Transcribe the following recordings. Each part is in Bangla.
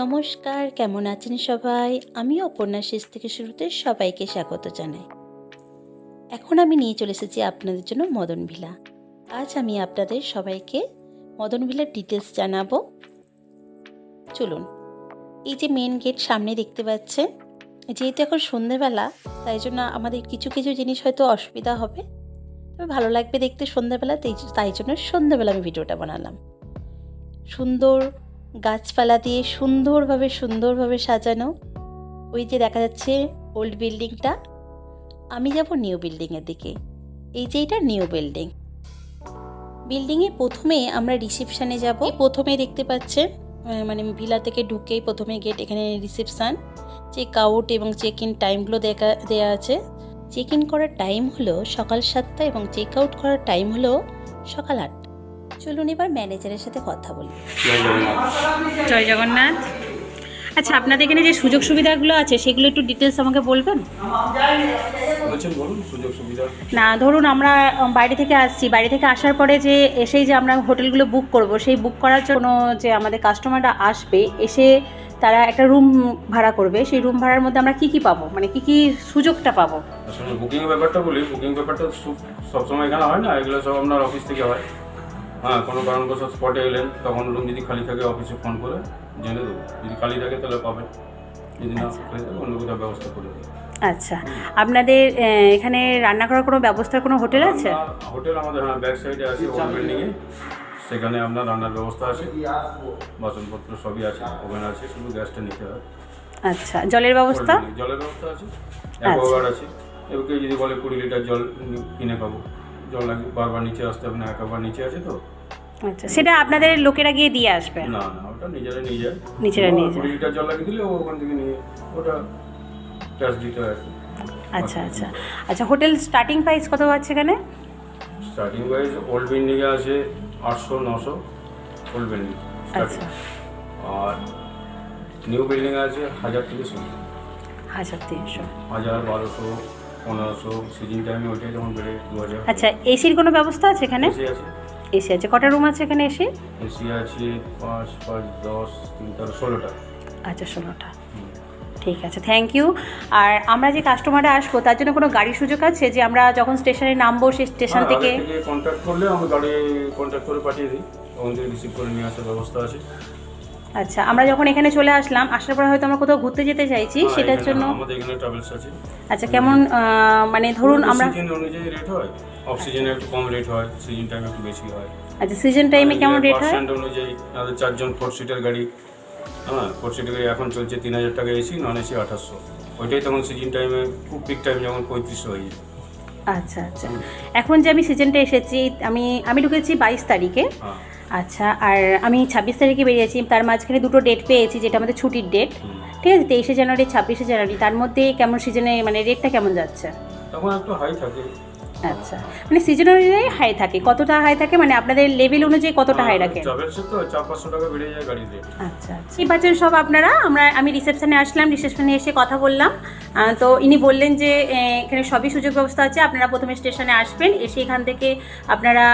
নমস্কার, কেমন আছেন সবাই? আমি অপর্ণা শেষ থেকে শুরুতে সবাইকে স্বাগত জানাই। এখন আমি নিয়ে চলে এসেছি আপনাদের জন্য মদন ভিলা। আজ আমি আপনাদের সবাইকে মদন ভিলার ডিটেলস জানাব। চলুন, এই যে মেন গেট সামনে দেখতে পাচ্ছেন, যেহেতু এখন সন্ধেবেলা, তাই জন্য আমাদের কিছু কিছু জিনিস হয়তো অসুবিধা হবে। তবে ভালো লাগবে দেখতে সন্ধ্যাবেলা তাই তাই জন্য সন্ধ্যাবেলা আমি ভিডিওটা বানালাম। সুন্দর গাছপালা দিয়ে সুন্দরভাবে সুন্দরভাবে সাজানো। ওই যে দেখা যাচ্ছে ওল্ড বিল্ডিংটা আমি যাব নিউ বিল্ডিংয়ের দিকে। এই যে এটা নিউ বিল্ডিং বিল্ডিংয়ে প্রথমে আমরা রিসেপশানে যাব। প্রথমে দেখতে পাচ্ছেন মানে ভিলা থেকে ঢুকেই প্রথমে গেট এখানে রিসেপশান চেক আউট এবং চেক ইন টাইমগুলো দেখা দেওয়া আছে। চেক ইন করার টাইম হলো সকাল সাতটা এবং চেক আউট করার টাইম হলো সকাল আটটা। চলুন এবার ম্যানেজারের সাথে কথা বলি। জয় জগন্নাথ। আচ্ছা আপনাদের এখানে যে সুযোগ সুবিধাগুলো আছে সেগুলো একটু ডিটেলস আমাকে বলবেন? বলছেন বলুন সুযোগ সুবিধা না ধরুন আমরা বাইরে থেকে আসছি। বাইরে থেকে আসার পরে যে এসেই যে আমরা হোটেলগুলো বুক করব সেই বুক করার জন্য যে আমাদের কাস্টমাররা আসবে এসে তারা একটা রুম ভাড়া করবে। সেই রুম ভাড়ার মধ্যে আমরা কি কি পাবো? মানে কি কি সুযোগটা পাবো? আসলে বুকিং ব্যাপারটা বলি বুকিং ব্যাপারটা সবসময় এখানে হয় না এগুলো সব আপনার অফিস থেকে হয়। হ্যাঁ কোনো কারণবশত স্পটে এলেন তখন রুম যদি খালি থাকে অফিসে ফোন করে জেনে দেবো। যদি খালি থাকে তাহলে পাবেন যদি না খালি থাকে অন্য কোথাও ব্যবস্থা করে দেবো। আচ্ছা। আপনাদের এখানে রান্না করার কোনো ব্যবস্থার কোনো হোটেল আছে? হোটেল আমাদের হ্যাঁ ব্যাক সাইডে আছে ওল্ড বিল্ডিংয়ে সেখানে আপনার রান্নার ব্যবস্থা আছে। বাসনপত্র সবই আছে ওভেন আছে শুধু গ্যাসটা নিতে হয়। আচ্ছা জলের ব্যবস্থা? জলের ব্যবস্থা আছে। অ্যাকোয়াগার্ড আছে। এবার কেউ যদি বলে কুড়ি লিটার জল কিনে খাব। জল লাগে বারবার নিচে আসতে হবে না একবার নিচে আছে তো। আচ্ছা সেটা আপনাদের লোকেরা গিয়ে দিয়ে আসবে? না না ওটা নিজেরা নিয়ে যায়। নিজেরা নিয়ে যায়। লিটার জল লাগিয়ে দিলে ওখান থেকে নিয়ে ওটা ক্যাশ দিতে হয় আচ্ছা আচ্ছা। আচ্ছা হোটেল স্টার্টিং প্রাইস কত আছে এখানে? স্টার্টিং ওয়াইজ ওল্ড বিল্ডিংয়ে আছে আটশো নশো ওল্ড বিল্ডিং আচ্ছা। আর নিউ বিল্ডিং আছে হাজার শুরু হাজার তিনশো। হাজার বারোশো। পনেরোশো সিজন টাইমে ওইটাই যখন বেড়ে দু হাজার আচ্ছা এসির কোনো ব্যবস্থা আছে এখানে? এসি আছে। এসি আছে। কটা রুম আছে এখানে এসি এসি আছে পাঁচ পাঁচ দশ তিন তেরো ষোলোটা। আচ্ছা ষোলোটা। ঠিক আছে থ্যাংক ইউ আর আমরা যে কাস্টমাররা আসব তার জন্য কোনো গাড়ির সুযোগ আছে যে আমরা যখন স্টেশনে নামবো সেই স্টেশন থেকে কন্ট্যাক্ট করলে আমি গাড়ি কন্ট্যাক্ট করে পাঠিয়ে দিই। থেকে রিসিভ করে নিয়ে আসার ব্যবস্থা আছে। আচ্ছা আমরা যখন এখানে চলে আসলাম আসার পরে হয়তো আমরা কোথাও ঘুরতে যেতে চাইছি হ্যাঁ, সেটার জন্য আমাদের এখানে ট্রাভেলস আছে। আচ্ছা কেমন মানে ধরুন আমরা সিজন অনুযায়ী রেট হয়। অফ সিজনে একটু কম রেট হয় সিজন টাইমে একটু বেশি হয়। আচ্ছা সিজন টাইমে কেমন রেট হয়? পার্সেন্ট অনুযায়ী আমাদের চারজন ফোর সিটার গাড়ি হ্যাঁ ফোর সিটার গাড়ি এখন চলছে তিন হাজার টাকা এসি নন এসি আঠাশশো ওইটাই তখন সিজন টাইমে খুব পিক টাইম যেমন পঁয়ত্রিশশো হয়ে যায়। আচ্ছা আচ্ছা। এখন যে আমি সিজনটা এসেছি আমি আমি ঢুকেছি বাইশ তারিখে। হ্যাঁ। আচ্ছা আর আমি ছাব্বিশ তারিখে বেরিয়েছি তার মাঝখানে দুটো ডেট পেয়েছি যেটা আমাদের ছুটির ডেট ঠিক আছে তেইশে জানুয়ারি ছাব্বিশে জানুয়ারি তার মধ্যে কেমন সিজনে মানে রেটটা কেমন যাচ্ছে? তখন একটু হাই থাকে। আচ্ছা। মানে সিজন অনুযায়ী হাই থাকে। কতটা হাই থাকে? মানে আপনাদের লেভেল অনুযায়ী কতটা হাই রাখে আচ্ছা আচ্ছা। এই পাচ্ছেন সব আপনারা আমরা আমি রিসেপশনে আসলাম রিসেপশনে এসে কথা বললাম। তো ইনি বললেন যে এখানে সবই সুযোগ ব্যবস্থা আছে আপনারা প্রথমে স্টেশনে আসবেন এসে এখান থেকে আপনারা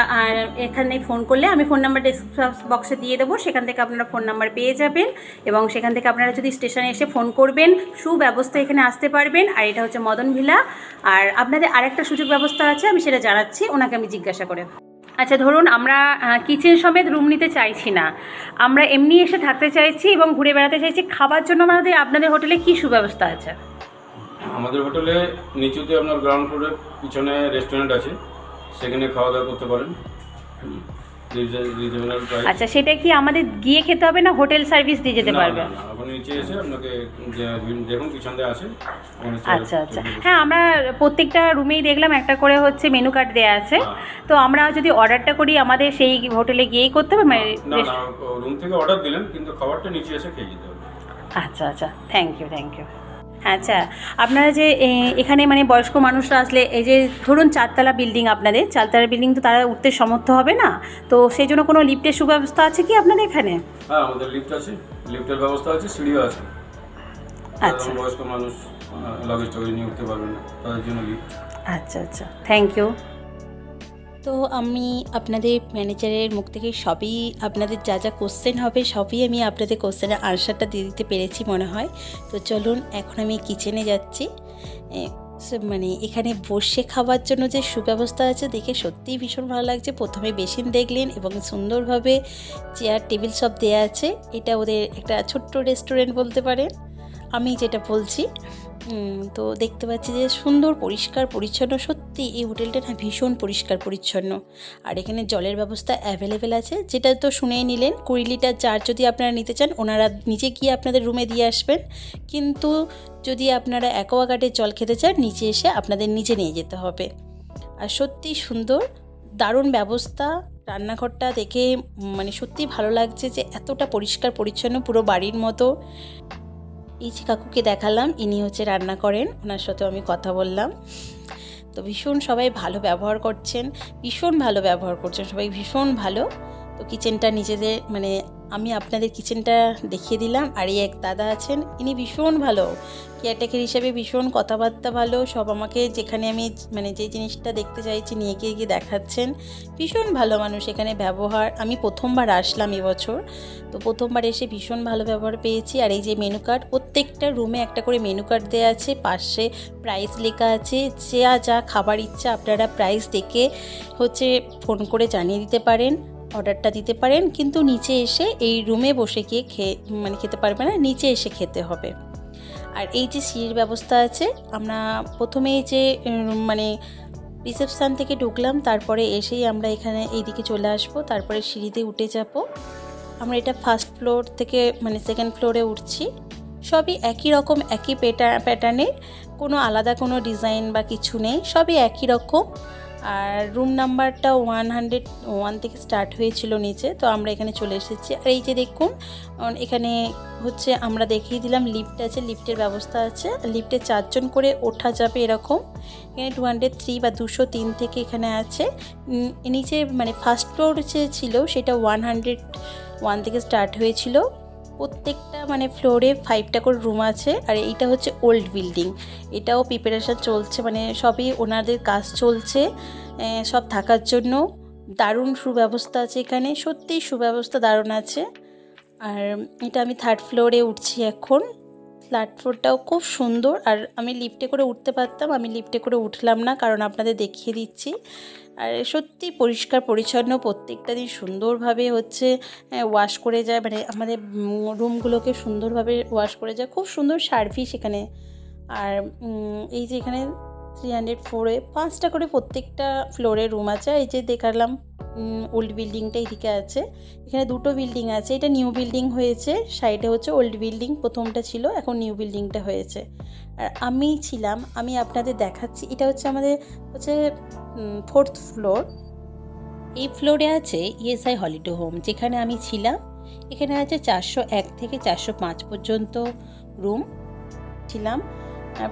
এখানে ফোন করলে আমি ফোন নাম্বার ডেসক্রিপশন বক্সে দিয়ে দেবো সেখান থেকে আপনারা ফোন নাম্বার পেয়ে যাবেন এবং সেখান থেকে আপনারা যদি স্টেশনে এসে ফোন করবেন সুব্যবস্থা এখানে আসতে পারবেন। আর এটা হচ্ছে মদন ভিলা। আর আপনাদের আরেকটা সুযোগ ব্যবস্থা আছে আমি সেটা জানাচ্ছি, ওনাকে আমি জিজ্ঞাসা করে। আচ্ছা ধরুন আমরা কিচেন সমেত রুম নিতে চাইছি না। আমরা এমনি এসে থাকতে চাইছি এবং ঘুরে বেড়াতে চাইছি, খাবার জন্য আমাদের, আপনাদের হোটেলে কি সুব্যবস্থা আছে? আমাদের হোটেলে নিচুতে আপনার গ্রাউন্ড ফ্লোরের পিছনে রেস্টুরেন্ট আছে, সেখানে খাওয়া দাওয়া করতে পারেন। আচ্ছা সেটা কি আমাদের গিয়ে খেতে হবে না হোটেল সার্ভিস দিয়ে যেতে পারবে? আচ্ছা আচ্ছা। হ্যাঁ আমরা প্রত্যেকটা রুমেই দেখলাম একটা করে হচ্ছে মেনু কার্ড দেওয়া আছে। হ্যাঁ। তো আমরা যদি অর্ডারটা করি আমাদের সেই হোটেলে গিয়েই করতে হবে? মানে রুম থেকে অর্ডার দিলেন কিন্তু খাবারটা নিচে এসে খেয়ে যেতে হবে। আচ্ছা আচ্ছা। থ্যাংক ইউ থ্যাংক ইউ আচ্ছা আপনারা যে এখানে মানে বয়স্ক মানুষরা আসলে এই যে ধরুন চারতলা বিল্ডিং আপনাদের চারতলা বিল্ডিং তো তারা উঠতে সমর্থ হবে না? তো সেই জন্য কোনো লিফটের সুব্যবস্থা আছে কি আপনাদের এখানে? হ্যাঁ আমাদের লিফট আছে লিফটের ব্যবস্থা আছে সিঁড়িও আছে। আচ্ছা। বয়স্ক মানুষ লাগেজ টাগেজ নিয়ে উঠতে পারবে না তাদের জন্য লিফট আচ্ছা আচ্ছা। থ্যাংক ইউ তো আমি আপনাদের ম্যানেজারের মুখ থেকে সবই আপনাদের যা যা কোশ্চেন হবে, সবই আমি আপনাদের কোশ্চেনের আনসারটা দিয়ে দিতে পেরেছি মনে হয়। তো চলুন, এখন আমি কিচেনে যাচ্ছি। মানে এখানে বসে খাওয়ার জন্য যে সুব্যবস্থা আছে, দেখে সত্যিই ভীষণ ভালো লাগছে। প্রথমে বেসিন দেখলেন এবং সুন্দরভাবে চেয়ার টেবিল সব দেওয়া আছে। এটা ওদের একটা ছোট্ট রেস্টুরেন্ট বলতে পারেন। আমি যেটা বলছি তো দেখতে পাচ্ছি যে সুন্দর, পরিষ্কার, পরিচ্ছন্ন। সত্যি, এই হোটেলটা না ভীষণ পরিষ্কার, পরিচ্ছন্ন। আর এখানে জলের ব্যবস্থা অ্যাভেলেবেল আছে। যেটা তো শুনেই নিলেন, কুড়ি লিটার জার যদি আপনারা নিতে চান, ওনারা নিজে গিয়ে আপনাদের রুমে দিয়ে আসবেন। কিন্তু যদি আপনারা অ্যাকোয়াগার্ডের জল খেতে চান, নিচে এসে আপনাদের নিচে নিয়ে যেতে হবে। আর সত্যি সুন্দর, দারুণ ব্যবস্থা। রান্নাঘরটা দেখে মানে সত্যি ভালো লাগছে যে এতটা পরিষ্কার, পরিচ্ছন্ন পুরো বাড়ির মতো। যে কাকুকে দেখালাম, ইনি হচ্ছে রান্না করেন, ওনার সাথেও আমি কথা বললাম। তো ভীষণ সবাই ভালো ব্যবহার করছেন, ভীষণ ভালো ব্যবহার করছেন, সবাই ভীষণ ভালো। তো কিচেনটা নিজেদের মানে আমি আপনাদের কিচেনটা দেখিয়ে দিলাম। আর এই এক দাদা আছেন, ইনি ভীষণ ভালো। কেয়ারটেকার হিসেবে ভীষণ কথাবার্তা ভালো, সব আমাকে যেখানে আমি মানে যে জিনিসটা দেখতে চাইছি নিয়ে গিয়ে গিয়ে দেখাচ্ছেন। ভীষণ ভালো মানুষ এখানে ব্যবহার। আমি প্রথমবার আসলাম এবছর, তো প্রথমবার এসে ভীষণ ভালো ব্যবহার পেয়েছি। আর এই যে মেনু কার্ড, প্রত্যেকটা রুমে একটা করে মেনু কার্ড দেওয়া আছে। পাশে প্রাইস লেখা আছে। যা যা খাবার ইচ্ছা আপনারা প্রাইস দেখে হচ্ছে ফোন করে জানিয়ে দিতে পারেন। অর্ডারটা দিতে পারেন, কিন্তু নিচে এসে এই রুমে বসে গিয়ে খেয়ে মানে খেতে পারবে না, নিচে এসে খেতে হবে। আর এই যে সিঁড়ির ব্যবস্থা আছে, আমরা প্রথমেই যে মানে রিসেপশান থেকে ঢুকলাম, তারপরে এসেই আমরা এখানে এইদিকে চলে আসব, তারপরে সিঁড়িতে উঠে যাব। আমরা এটা ফার্স্ট ফ্লোর থেকে মানে সেকেন্ড ফ্লোরে উঠছি। সবই একই রকম, একই প্যাটা প্যাটার্নের কোনো আলাদা কোনো ডিজাইন বা কিছু নেই, সবই একই রকম। আর রুম নাম্বারটা ওয়ান হান্ড্রেড ওয়ান থেকে স্টার্ট হয়েছিল নিচে, তো আমরা এখানে চলে এসেছি। আর এই যে দেখুন এখানে হচ্ছে আমরা দেখিয়ে দিলাম লিফট আছে লিফটের ব্যবস্থা আছে। লিফটে চারজন করে ওঠা যাবে এরকম। এখানে টু হান্ড্রেড থ্রি বা দুশো তিন থেকে এখানে আছে। নিচে মানে ফার্স্ট ফ্লোর যে ছিল, সেটা ওয়ান হান্ড্রেড ওয়ান থেকে স্টার্ট হয়েছিল। প্রত্যেকটা মানে ফ্লোরে ফাইভটা করে রুম আছে, আর এইটা হচ্ছে ওল্ড বিল্ডিং এটাও প্রিপারেশান চলছে মানে সবই ওনাদের কাজ চলছে সব থাকার জন্য। দারুণ সুব্যবস্থা আছে এখানে সত্যিই সুব্যবস্থা দারুণ আছে। আর এটা আমি থার্ড ফ্লোরে উঠছি এখন। ফ্ল্যাট ফ্লোরটাও খুব সুন্দর, আর আমি লিফটে করে উঠতে পারতাম, আমি লিফটে করে উঠলাম না, কারণ আপনাদের দেখিয়ে দিচ্ছি। আর সত্যি পরিষ্কার, পরিচ্ছন্ন প্রত্যেকটা দিন সুন্দরভাবে হচ্ছে ওয়াশ করে যায়। মানে আমাদের রুমগুলোকে সুন্দরভাবে ওয়াশ করে যায়। খুব সুন্দর সার্ভিস এখানে। আর এই যে এখানে থ্রি হান্ড্রেড ফোরে পাঁচটা করে প্রত্যেকটা ফ্লোরে রুম আছে। এই যে দেখালাম ওল্ড বিল্ডিংটা এদিকে আছে। এখানে দুটো বিল্ডিং আছে। এটা নিউ বিল্ডিং হয়েছে। সাইডে হচ্ছে ওল্ড বিল্ডিং প্রথমটা ছিল, এখন নিউ বিল্ডিংটা হয়েছে। আর আমি ছিলাম, আমি আপনাদের দেখাচ্ছি। এটা হচ্ছে আমাদের হচ্ছে ফোর্থ ফ্লোর এই ফ্লোরে আছে ইএসআই হলিডে হোম যেখানে আমি ছিলাম। এখানে আছে চারশো এক থেকে চারশো পাঁচ পর্যন্ত রুম ছিলাম।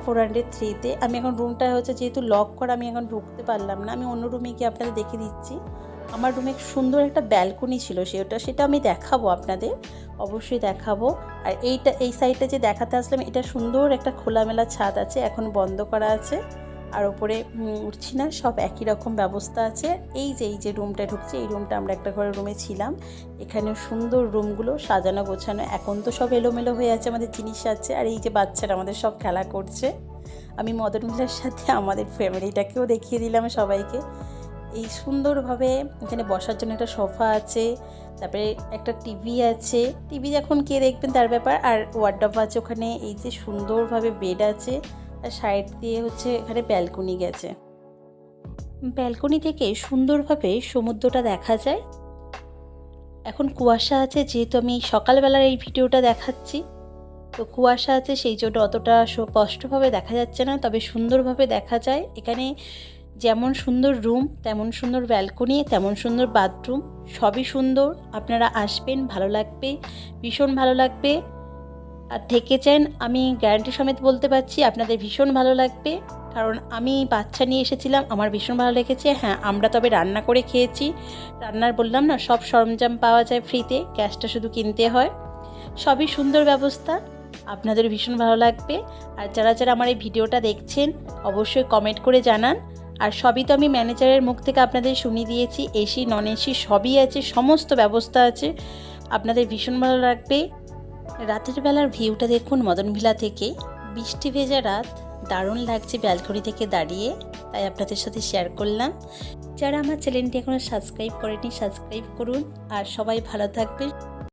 ফোর হান্ড্রেড থ্রিতে আমি এখন রুমটা হচ্ছে যেহেতু লক করা, আমি এখন ঢুকতে পারলাম না। আমি অন্য রুমে গিয়ে আপনাদের দেখে দিচ্ছি। আমার রুমে সুন্দর একটা ব্যালকনি ছিল সেটা সেটা আমি দেখাবো আপনাদের। অবশ্যই দেখাবো। আর এইটা, এই সাইডটা যে দেখাতে আসলাম, এটা সুন্দর একটা খোলামেলা ছাদ আছে, এখন বন্ধ করা আছে। আর ওপরে উঠছি না, সব একই রকম ব্যবস্থা আছে। এই যে এই যে রুমটা ঢুকছে, এই রুমটা আমরা একটা ঘরের রুমে ছিলাম। এখানে সুন্দর রুমগুলো সাজানো গোছানো, এখন তো সব এলোমেলো হয়ে আছে, আমাদের জিনিস আছে, আর এই যে বাচ্চারা আমাদের সব খেলা করছে। আমি মদন মিলার সাথে আমাদের ফ্যামিলিটাকেও দেখিয়ে দিলাম সবাইকে। এই সুন্দরভাবে এখানে বসার জন্য একটা সোফা আছে, তারপরে একটা টিভি আছে। টিভি যখন কে দেখবেন তার ব্যাপার, আর ওয়ার্ডব আছে ওখানে। এই যে সুন্দরভাবে বেড আছে আর সাইড দিয়ে হচ্ছে এখানে ব্যালকনি গেছে। ব্যালকনি থেকে সুন্দরভাবে সমুদ্রটা দেখা যায়। এখন কুয়াশা আছে, যেহেতু আমি সকালবেলার এই ভিডিওটা দেখাচ্ছি, তো কুয়াশা আছে, সেই জন্য অতটা স্পষ্টভাবে দেখা যাচ্ছে না, তবে সুন্দরভাবে দেখা যায়। এখানে যেমন সুন্দর রুম, তেমন সুন্দর ব্যালকনি, তেমন সুন্দর বাথরুম, সবই সুন্দর। আপনারা আসবেন, ভালো লাগবে, ভীষণ ভালো লাগবে। আর থেকেছেন আমি গ্যারান্টি সমেত বলতে পারছি, আপনাদের ভীষণ ভালো লাগবে। কারণ আমি বাচ্চা নিয়ে এসেছিলাম, আমার ভীষণ ভালো লেগেছে। হ্যাঁ আমরা তবে রান্না করে খেয়েছি। রান্নার বললাম না, সব সরঞ্জাম পাওয়া যায় ফ্রিতে গ্যাসটা শুধু কিনতে হয়। সবই সুন্দর ব্যবস্থা, আপনাদের ভীষণ ভালো লাগবে। আর যারা যারা আমার এই ভিডিওটা দেখছেন, অবশ্যই কমেন্ট করে জানান। আর সবই তো আমি ম্যানেজারের মুখ থেকে আপনাদের শুনিয়ে দিয়েছি, এসি নন এসি সবই আছে, সমস্ত ব্যবস্থা আছে। আপনাদের ভীষণ ভালো লাগবে। রাতের বেলার ভিউটা দেখুন মদন ভিলা থেকে। বৃষ্টি ভেজা রাত, দারুণ লাগছে ব্যালকনি থেকে দাঁড়িয়ে। তাই আপনাদের সাথে শেয়ার করলাম। যারা আমার চ্যানেলটি এখনও সাবস্ক্রাইব করেনি সাবস্ক্রাইব করুন। আর সবাই ভালো থাকবে